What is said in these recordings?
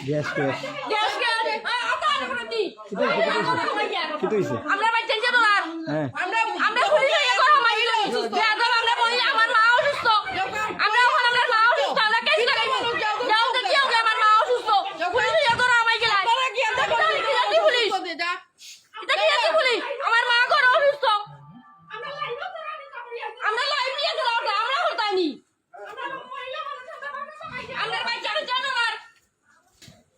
Gas gas gas gas আমরা আর করে দি কি হইছে আমরা বাচ্চা যে দোলার হ্যাঁ আমরা আমরা পুলিশ হয়ে করো মাইলো বেদম আমরা বলি আমার মা অসুস্থ আমরা ওখানে আমরা মা অসুস্থ আমরা কেস করাইবো যাও দেখি ওকে আমার মা অসুস্থ পুলিশ হয়ে করো আমাই গেলা এটা কি পুলিশ এটা কি আছে পুলিশ আমার মা ঘরে অসুস্থ আমরা লাইভ নিয়ে গেলাম ওটা আমরা হতাইনি আমরা বাচ্চা বাচ্চা দোলার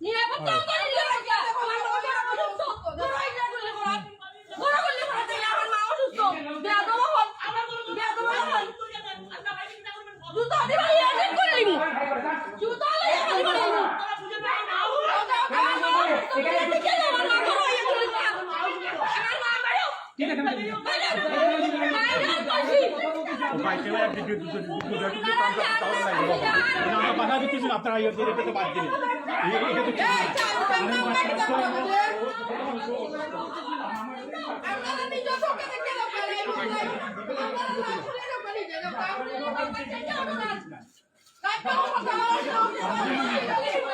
নিরাপত্তা করে নিরাপত্তা আমার মা অসুস্থ দৌড়াই যা করলে করা বড় করলে করা তাই আমার মা অসুস্থ বেয়াদব হল বেয়াদব হল জুতো দিবা ইয়াদের করে নিবি জুতো লইয়া করে নিবি আমার মা অসুস্থ ঠিক আছে আমার মা করো ইয়ে করে আমার মা বাইরো ঠিক আছে বাইরো বাইরো করছি বাইকের এক দিকে দুটো দুটো দুটো দিকে পাঁচ হাজার টাকা লাগবে আমরা বাধা আপনারা বাদ দিন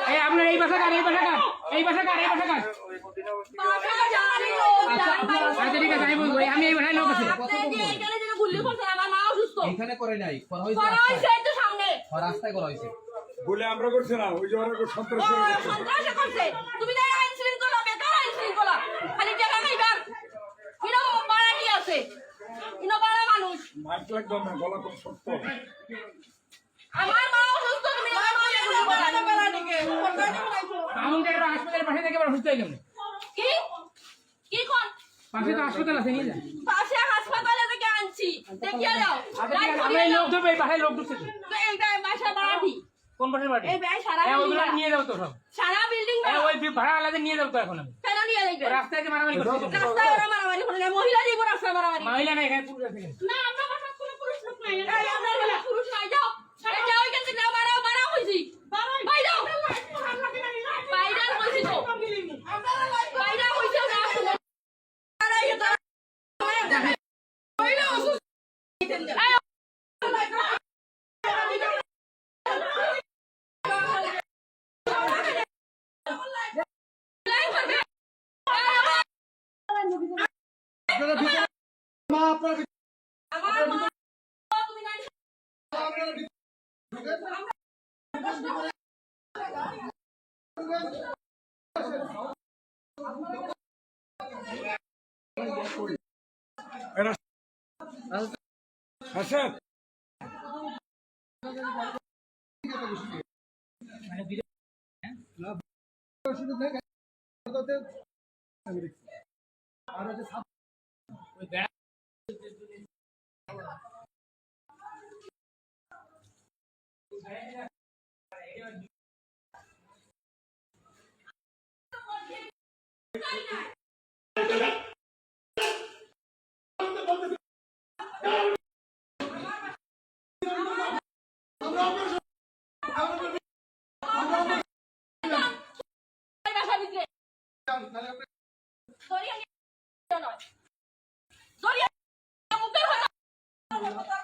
এই আপনার এই বাসা কার এই বাসা কার এই বাসা কার এই বাসা কার আমি এই বাসায় লোক এখানে করে নাই রাস্তায়। রাস্তায় করা হয়েছে। বলে আমরা করছি না ওই যে ওরা সন্ত্রাসী। তুমি না আইন শৃঙ্খলা বেকার আইন শৃঙ্খলা? খালি টাকা খাইবার। কিনো বাড়া নিয়ে আছে? কিনো বাড়া মানুষ। মাইক লাগবে না গলা খুব শক্ত। আমার মা অসুস্থ তুমি আমার মা এগুলো বলা আমাদের একটা হাসপাতালের পাশে থেকে আবার হসপিটাল গেল কি? কি কোন পাশে তো হাসপাতাল আছে নিয়ে যান পাশে হাসপাতালে থেকে আনছি। দেখিয়ে যাও আচ্ছা লোক লোক বাসা কোন বাড়ি? এই সারা বিল্ডিং নিয়ে যাও তো সব। সারা বিল্ডিং ওই ভাড়া আলাদা নিয়ে যাও তো এখন আমি। কেন নিয়ে যাইবে? রাস্তায় যে মারামারি করছে। রাস্তায় ওরা মারামারি করে মহিলা দিব রাস্তায় মারামারি। মহিলা না এখানে পুরুষ আছে না আমরা বাসা কোনো পুরুষ লোক নাই। এই আমরা বলে পুরুশ নাই যাও এই যাও এখান থেকে যাও বাড়াও বাড়াও কইছি বাইরে বাইরে কইছি তো বাইরে কইছি না আসলে আমার মা তুমি না এটা হাসান ওই বেড়া বাসা ভিতরে